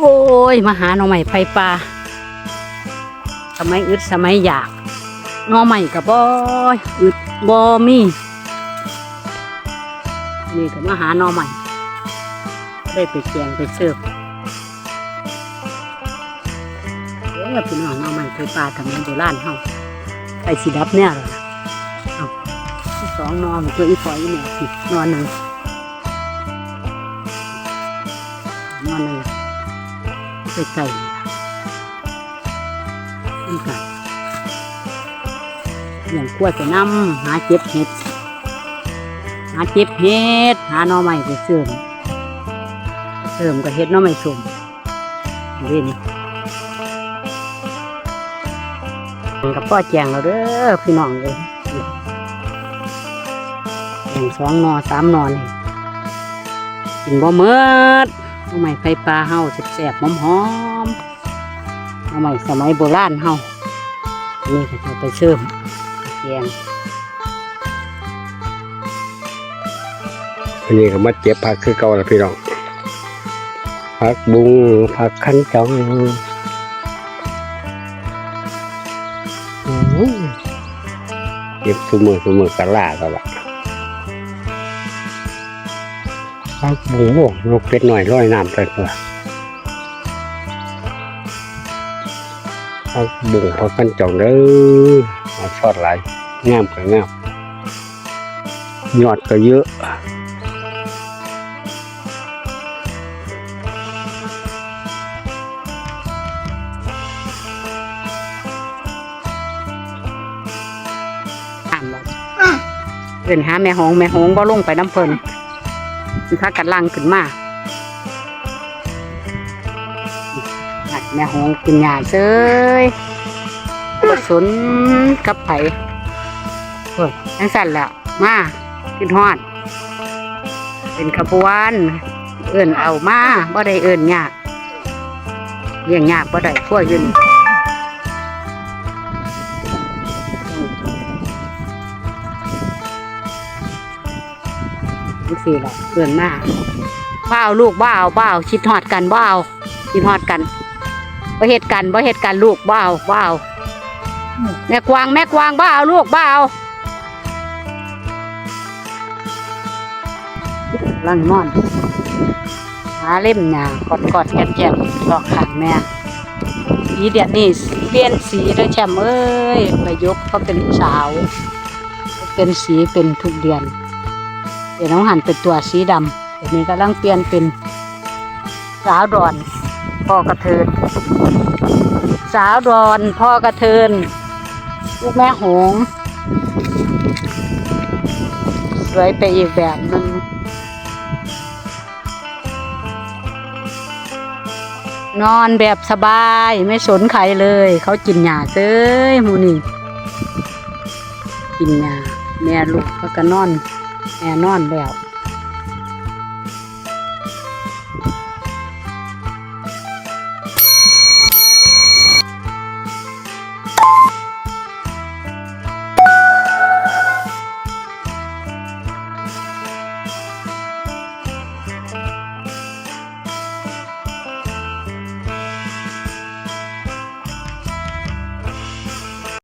โอ้ยมาหาหน่อใหม่ไฟปลาสมัยอึดสมัยอยากหน่อใหม่กับบ่อึดบ่มีนี่ก็มาหาหน่อใหม่ ได้ไปแกงไปเสิร์ฟเออพี่น้องหน่อใหม่ไฟปลาทำงานโบราณเฮาไก่สีดับเนี่ยเหรอสองนอนตัวอีฝอยเนี่ยสิหนหนึ่งนอนหนึ่ง ใส่ไก่นี่ไก่อย่างขั้วจะนำหาเจ็บเห็ด หาเจ็บเห็ด หาหน่อไม้ไปเสริมเสริมกับเห็ดหน่อไม้สุ่มนี่นี่กับพ่อแจงเราเด้อพี่น้องเลยแจงสองนอสามนอนี่กินบ่เมิด หน่อไม้ไฟปลาเฮาแซ่บๆหอมๆหน่อไม้สมัยโบราณเฮาอันนี่ก็จะไปเชื่อมแกงอันนี้ก็มาเจ็บผักคือเก่าแล้วพี่น้องผักบุงผักขั้นจองเจ็บสมือสมือกระลาก็ละ ผักบุงโอ้นกเป็ดหน่อยร้อยน้ำไปตัวผักบุงผักขันจองเด้อเอาชอดหลายงามก็งามยอดก็เยอะถามเราเอินหาแม่หงแม่หงบ่ลงไปน้ำเพลิน มันพากันลังขึ้นมาหัดแม่หงกินหญ้าเซยบ่สนกับไผเฮ้ยจังสั่นแหล้วมาขึ้นฮอด เป็นขบวน เอิ้นเอามาบ่ได้เอิ้นยากเลี้ยงยากบ่ได้ทั่วอยืน นี่สิล่ะเอิ้นมากบ้าวลูกบ้าวบ้าวคิดฮอดกันบ้าวคิดฮอดกันบ่เฮ็ดกันบ่เฮ็ดกันลูกบ้าวบ้าวแม่กวางแม่กวางบ้าวลูกบ้าวลังนอนหาเล่มหนากอดกอดแกนแกนหลอกขางแม่สีเดียดนี่เปลี่ยนสีแล้วแชมเอ้ยประยกเขาเป็นสาว เป็นสีเป็นทุกเดือน เดี๋ยวน้องหันเป็นตัวสีดำเดี๋ยวนี้กำลังเปลี่ยนเป็นสาวดอนพ่อกระเทิน สาวดอนพ่อกระเทิน ลูกแม่หงสวยไปอีกแบบหนึงนอนแบบสบายไม่สนใครเลย เขากินหญ้าเซ้ยหมูนี่ กินหญ้าแม่ลูกเขาก็นอน แม่นอนแล้ว